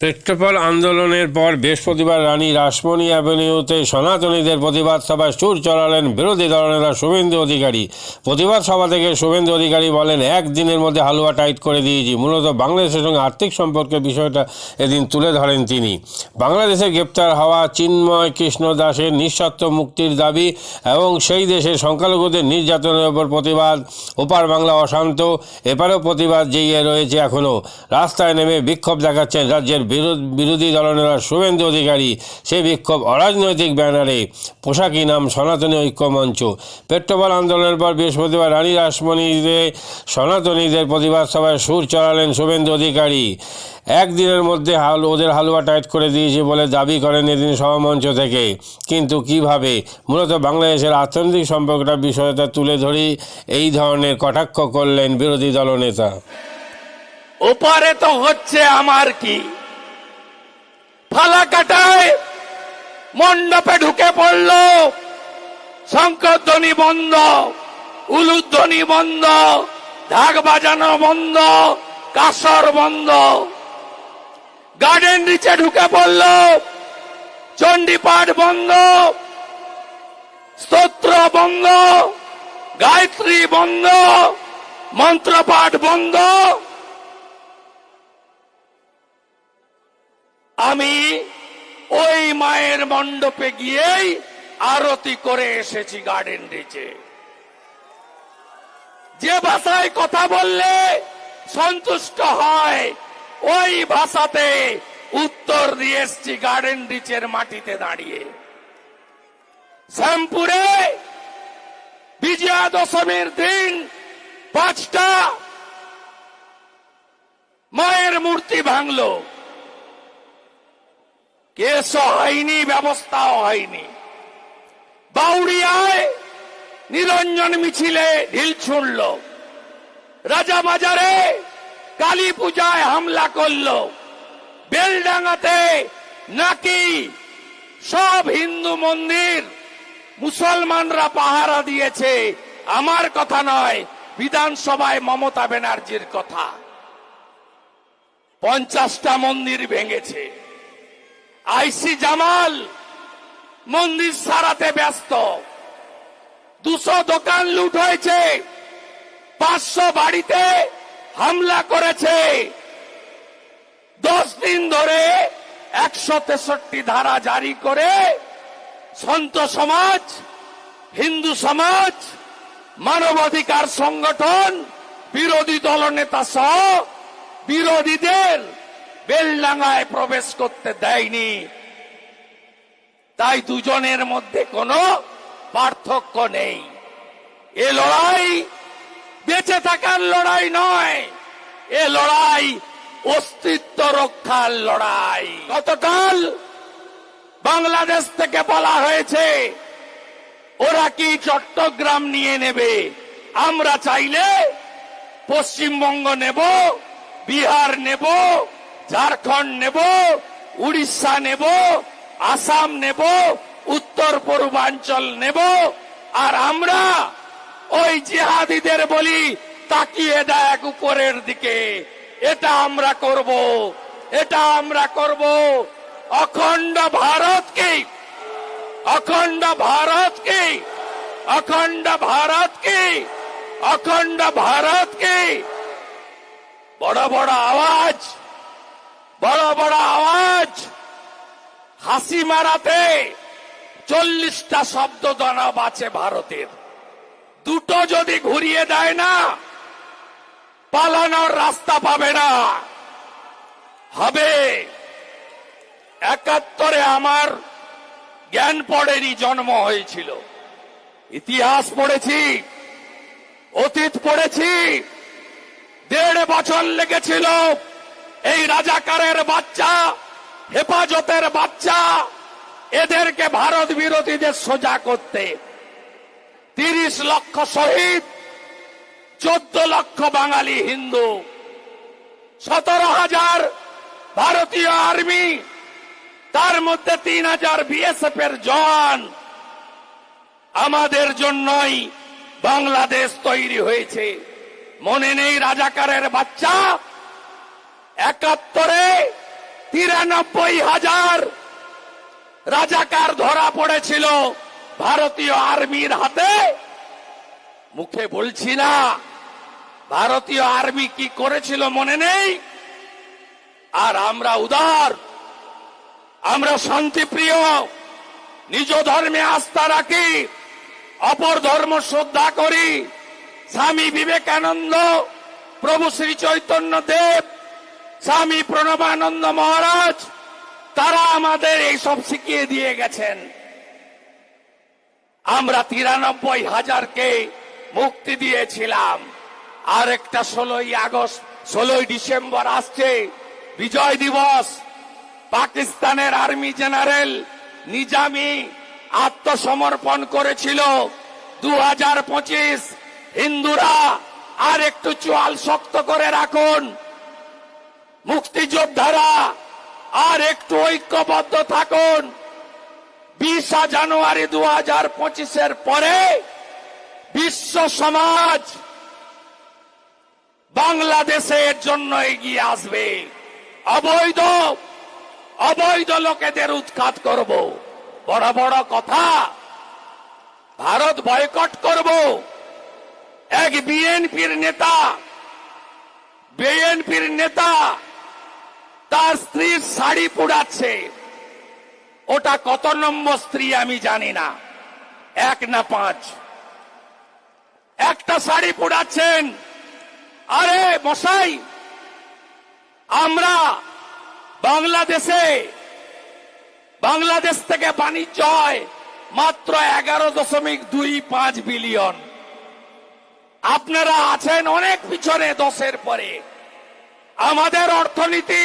পেট্রোপল আন্দোলনের পর বৃহস্পতিবার রানী রাসমণি অ্যাভিনিউতে সনাতনীদের প্রতিবাদ সভায় সুর চড়ালেন বিরোধী দলনেতা শুভেন্দু অধিকারী। প্রতিবাদ সভা থেকে শুভেন্দু অধিকারী বলেন একদিনের মধ্যে হালুয়া টাইট করে দিয়েছি। মূলত বাংলাদেশের সঙ্গে আর্থিক সম্পর্কের বিষয়টা এদিন তুলে ধরেন তিনি। বাংলাদেশে গ্রেপ্তার হওয়া চিন্ময় কৃষ্ণ দাসের নিঃস্বার্থ মুক্তির দাবি এবং সেই দেশের সংখ্যালঘুদের নির্যাতনের ওপর প্রতিবাদ। ওপার বাংলা অশান্ত, এপারেও প্রতিবাদ জেগে রয়েছে এখনও রাস্তায় নেমে বিক্ষোভ দেখাচ্ছেন রাজ্যের বিরোধ- দলনেতা শুভেন্দু অধিকারী, সেই বিক্ষোভ অরাজনৈতিক ব্যানারে। পোশাকি নাম সনাতনী ঐক্য মঞ্চ। পেট্রোপল আন্দোলনের পর বৃহস্পতিবার রানী রাসমণিতে সনাতনীদের প্রতিবাদ সভায় সুর চড়ালেন শুভেন্দু অধিকারী। একদিনের মধ্যে হাল, ওদের হালুয়া টাইট করে দিয়েছে বলে দাবি করেন এদিন সভামঞ্চ থেকে। কিন্তু কীভাবে? মূলত বাংলাদেশের অর্থনৈতিক সম্পর্কটা বিষয়টা তুলে ধরি, এই ধরনের কটাক্ষ করলেন বিরোধী দলনেতা। ওপারে তো হচ্ছে আমার কি? ফালাকাটায় মণ্ডপে ঢুকে পড়ল। শঙ্করধ্বনি বন্ধ উলুধ্বনি বন্ধ, ঢাক বাজানো বন্ধ, কাসর বন্ধ। গার্ডেন নিচে ঢুকে পড়ল। চণ্ডীপাঠ বন্ধ, স্তোত্র বন্ধ, গায়ত্রী বন্ধ, মন্ত্রপাঠ বন্ধ। আমি ওই মায়ের মণ্ডপে গিয়েই আরতি করে এসেছি গার্ডেন রিচে। যে ভাষায় কথা বললে সন্তুষ্ট হয়, ওই ভাষাতে উত্তর দিয়ে এসছি গার্ডেন রিচের মাটিতে দাঁড়িয়ে। শ্যামপুরে বিজয়া দশমীর দিন পাঁচটা মায়ের মূর্তি ভাঙলো। কেসও হয়নি ব্যবস্থাও হয়নি বাউরিয়ায় নিরঞ্জন মিছিলে ঢিল ছুড়ল। রাজা বাজারে কালী পূজায় হামলা করল। বেলডাঙ্গাতে নাকি সব হিন্দু মন্দির মুসলমানরা পাহারা দিয়েছে, আমার কথা নয়, বিধানসভায় মমতা ব্যানার্জির কথা। পঞ্চাশটা মন্দির ভেঙেছে। আইসি জামাল, মন্দির সারাতে ব্যস্ত। দুশো দোকান লুট হয়েছে, পাঁচশো বাড়িতে হামলা করেছে। দশ দিন ধরে একশো তেষট্টি ধারা জারি করে সন্ত সমাজ, হিন্দু সমাজ, মানবাধিকার সংগঠন, বিরোধী দলনেতা সহ বিরোধীদের বেলডাঙ্গায় প্রবেশ করতে দেয়নি। তাই দুজনের মধ্যে কোনো পার্থক্য নেই। এ লড়াই বেঁচে থাকার লড়াই নয়, এ লড়াই অস্তিত্ব রক্ষার লড়াই। গতকাল বাংলাদেশ থেকে বলা হয়েছে, ওরা কি চট্টগ্রাম নিয়ে নেবে? আমরা চাইলে পশ্চিমবঙ্গ নেব, বিহার নেব ঝাড়খণ্ড নেব, উড়িষ্যা নেব, আসাম নেব, উত্তর পূর্বাঞ্চল নেব, আর আমরা ওই জিহাদিদের বলি, তাকিয়ে দেখ উপরের দিকে। এটা আমরা করব, এটা আমরা করব। অখণ্ড ভারতকে অখণ্ড ভারতকে অখণ্ড ভারতকে অখণ্ড ভারতকে। বড় বড় আওয়াজ। বড় বড় আওয়াজ। হাসি মারাতে চল্লিশটা শব্দ দানব আছে ভারতের। দুটো যদি ঘুরিয়ে দেয় না, পালানোর রাস্তা পাবে না। হবে। একাত্তরে আমার জ্ঞান পড়েরই জন্ম হয়েছিল। ইতিহাস পড়েছি, অতীত পড়েছি, দেড় বছর লেগেছিল। এই রাজাকারের বাচ্চা, হেফাজতের বাচ্চা, এদেরকে ভারত বিরোধীদের সোজা করতে। তিরিশ লক্ষ শহীদ, চোদ্দ লক্ষ বাঙালি হিন্দু, সতেরো হাজার ভারতীয় আর্মি, তার মধ্যে তিন হাজার বিএসএফ এর জওয়ান। আমাদের জন্যই বাংলাদেশ তৈরি হয়েছে। মনে নেই রাজাকারের বাচ্চা একাত্তরে তিরানব্বই হাজার রাজাকার ধরা পড়েছিল ভারতীয় আর্মির হাতে। মুখে বলছি না, ভারতীয় আর্মি কি করেছিল মনে নেই? আর আমরা উদার, আমরা শান্তিপ্রিয়, নিজ ধর্মে আস্থা রাখি, অপর ধর্ম শ্রদ্ধা করি। স্বামী বিবেকানন্দ, প্রভু শ্রী চৈতন্য দেব স্বামী প্রণবানন্দ মহারাজ, তারা আমাদের এইসব শিখিয়ে দিয়ে গেছেন। আমরা তিরানব্বই হাজারকে মুক্তি দিয়েছিলাম। আর একটা ষোলোই আগস্ট, ষোলোই ডিসেম্বর আসছে, বিজয় দিবস। পাকিস্তানের আর্মি জেনারেল নিজামি আত্মসমর্পণ করেছিল। দু হাজার পঁচিশ, হিন্দুরা আর একটু চোয়াল শক্ত করে রাখুন। মুক্তিযোদ্ধারা, আর একটু ঐক্যবদ্ধ থাকুন। বিশা জানুয়ারি দু হাজার পঁচিশের পরে বিশ্ব সমাজ বাংলাদেশের জন্য এগিয়ে আসবে। অবৈধ অবৈধ লোকেদের উৎখাত করব। বড় বড় কথা, ভারত বয়কট করব। এক বিএনপির নেতা বিএনপির নেতা তার স্ত্রীর শাড়ি পুড়াচ্ছে। ওটা কত নম্বর স্ত্রী আমি জানি না। এক না পাঁচ। একটা শাড়ি পুড়াচ্ছেন। আরে মশাই, আমরা বাংলাদেশে, বাংলাদেশ থেকে বাণিজ্য হয় মাত্র এগারো দশমিক দুই পাঁচ বিলিয়ন। আপনারা আছেন অনেক পিছনে দশের পরে। আমাদের অর্থনীতি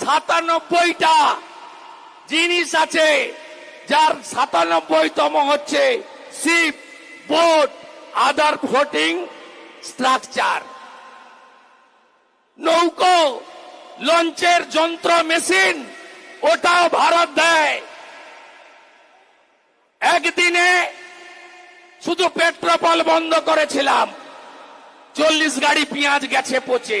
সাতানব্বইটা জিনিস আছে, যার সাতানব্বইতম হচ্ছে ship boat other floating structure. নৌকো, লঞ্চের যন্ত্র, মেশিন, ওটাও ভারত দেয়। একদিনে শুধু পেট্রোপল বন্ধ করেছিলাম, চল্লিশ গাড়ি পেঁয়াজ গেছে পচে।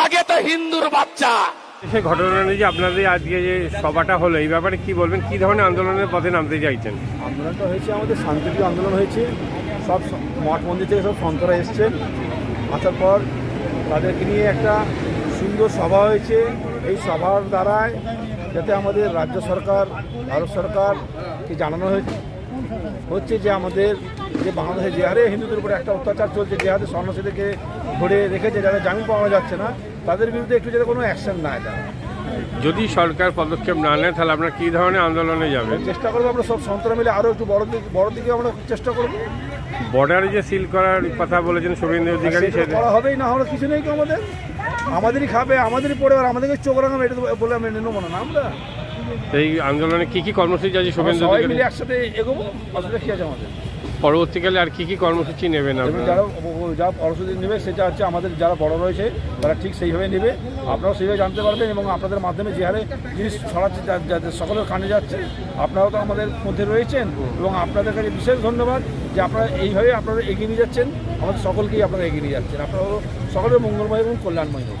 আগে তো হিন্দুর বাচ্চা। সে ঘটনা নিয়ে আপনাদের আজকে যে সভাটা হলো এই ব্যাপারে কি বলবেন? কি ধরনের আন্দোলনের পথে নামতে চাইছেন? আন্দোলনটা হয়েছে আমাদের শান্তিপ্রিয় আন্দোলন হয়েছে। সব মঠ মন্দির থেকে সব সন্তরা এসছেন আসার পর তাদেরকে নিয়ে একটা সুন্দর সভা হয়েছে। এই সভার দ্বারায় যাতে আমাদের রাজ্য সরকার ভারত সরকারকে জানানো হয়েছে হচ্ছে যে আমাদের যে বাংলাদেশে যে হারে হিন্দুদের উপরে একটা অত্যাচার চলছে যে হারে সন্ন্যাসীদেরকে ধরে রেখেছে যাদের জামিন পাওয়া যাচ্ছে না তাদের বিরুদ্ধে একটু যাতে কোনো অ্যাকশন নেয়। তারা যদি সরকার পদক্ষেপ না নেয় তাহলে আপনার কী ধরনের আন্দোলনে যাবেন চেষ্টা করব আমরা সব সন্তরা মিলে আরও একটু বড় দিকে বড় দিকে আমরা চেষ্টা করব। বর্ডারে যে সিল করার কথা বলেছেন শুভেন্দু অধিকারী সেটা করা হবেই না হলে কিছু নেই তো আমাদের। আমাদেরই খাবে আমাদেরই পড়ে আর আমাদেরকে চোখ রাখাবে এটা বলে আমি নেব না না আমরা। এই আন্দোলনে কি কি কর্মসূচি আছে শুভেন্দু অধিকারী? মিলে একসাথে এগোবো অসুবিধা কি আছে আমাদের। পরবর্তীকালে আর কি কি কর্মসূচি নেবেন আপনারা? যারা যা পরশুদিন নেবে সেটা হচ্ছে আমাদের যারা বড় রয়েছে তারা ঠিক সেইভাবে নেবে। আপনারাও সেইভাবে জানতে পারবেন এবং আপনাদের মাধ্যমে যে হারে জিনিস ছড়াচ্ছে যাদের সকলের কানে যাচ্ছে আপনারাও তো আমাদের মধ্যে রয়েছেন এবং আপনাদের কাছে বিশেষ ধন্যবাদ যে আপনারা এইভাবে আপনারা এগিয়ে নিয়ে যাচ্ছেন। আমাদের সকলকেই আপনারা এগিয়ে নিয়ে যাচ্ছেন। আপনারা সকলের মঙ্গলময় এবং কল্যাণময় হোক।